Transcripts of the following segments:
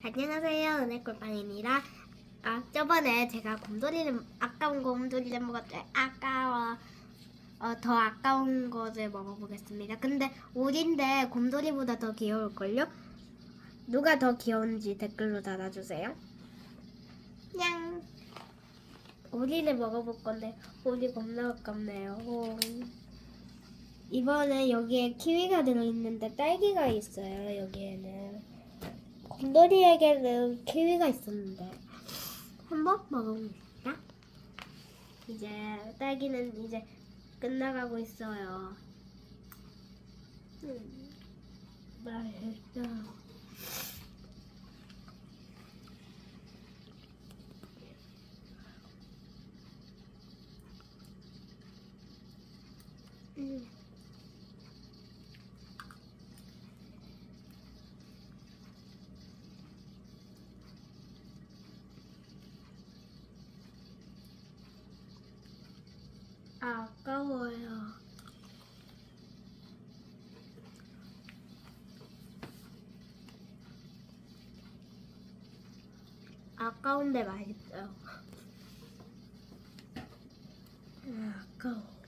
안녕하세요. 은혜꿀빵입니다. 아 저번에 제가 곰돌이를 아까운 곰돌이를 먹었죠. 아까워. 어, 더 아까운 것을 먹어보겠습니다. 근데 오리인데 곰돌이보다 더 귀여울걸요? 누가 더 귀여운지 댓글로 달아주세요. 냥. 오리를 먹어볼 건데 오리 겁나 아깝네요. 호. 이번에 여기에 키위가 들어있는데 딸기가 있어요 여기에는 곰돌이에게는 키위가 있었는데 한번 먹어봅니다. 이제 딸기는 이제 끝나가고 있어요. 음, 맛있어. 음. 아까워요. 아까운데 맛있어요. 아, 아까워.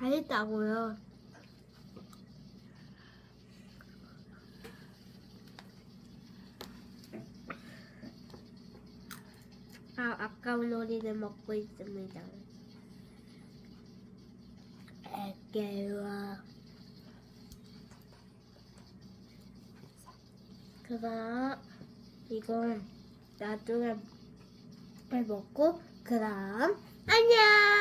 맛있다고요. 아, 아까운 오리를 먹고 있습니다. 애기와 그럼 이건 나중에 먹고 그럼 안녕.